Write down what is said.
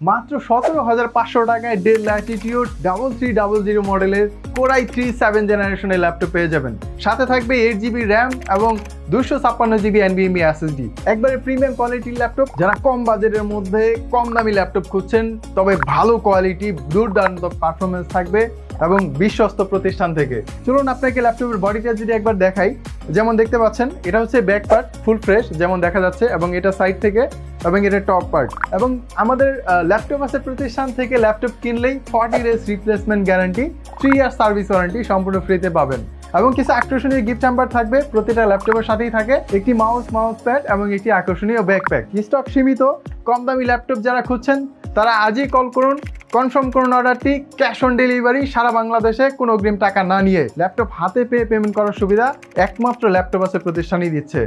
মাত্র সতেরো হাজার পাঁচশো টাকায় Dell Latitude double three double zero মডেলের কোরাই থ্রি সেভেন জেনারেশনের ল্যাপটপ পেয়ে যাবেন। সাথে থাকবে এইট জিবি র্যাম এবং দুশো ছাপ্পান্ন জিবি এনবিএমই এসএসডি একবারে প্রিমিয়াম কোয়ালিটির ল্যাপটপ যারা কম বাজেটের মধ্যে কম দামি ল্যাপটপ খুঁজছেন, তবে ভালো কোয়ালিটি দুর্দান্ত পারফরমেন্স থাকবে এবং বিশ্বস্ত প্রতিষ্ঠান থেকে। চলুন আপনাকে ল্যাপটপের বডিটা যদি একবার দেখাই যেমন দেখতে পাচ্ছেন, এটা হচ্ছে ব্যাক পার্ট ফুল ফ্রেশ যেমন দেখা যাচ্ছে, এবং এটা সাইড থেকে, এবং এটা টপ পার্ট এবং আমাদের ল্যাপটপ আছে প্রতিষ্ঠান থেকে ল্যাপটপ কিনলেই forty days replacement guarantee three year service warranty সম্পূর্ণ ফ্রিতে পাবেন। এবং কিছু আকর্ষণীয় গিফট হ্যাম্পার থাকবে, প্রতিটা ল্যাপটপের সাথেই থাকে। একটি মাউস মাউস প্যাড এবং একটি আকর্ষণীয় ব্যাকপ্যাক স্টক সীমিত, কম দামি ল্যাপটপ যারা খুঁজছেন, তারা আজই কল করুন। কনফার্ম করুন অর্ডারটি, ক্যাশ অন ডেলিভারি, সারা বাংলাদেশে কোনো অগ্রিম টাকা না নিয়ে ল্যাপটপ হাতে পেয়ে পেমেন্ট করার সুবিধা একমাত্র ল্যাপটপ আছে প্রতিষ্ঠানই দিচ্ছে।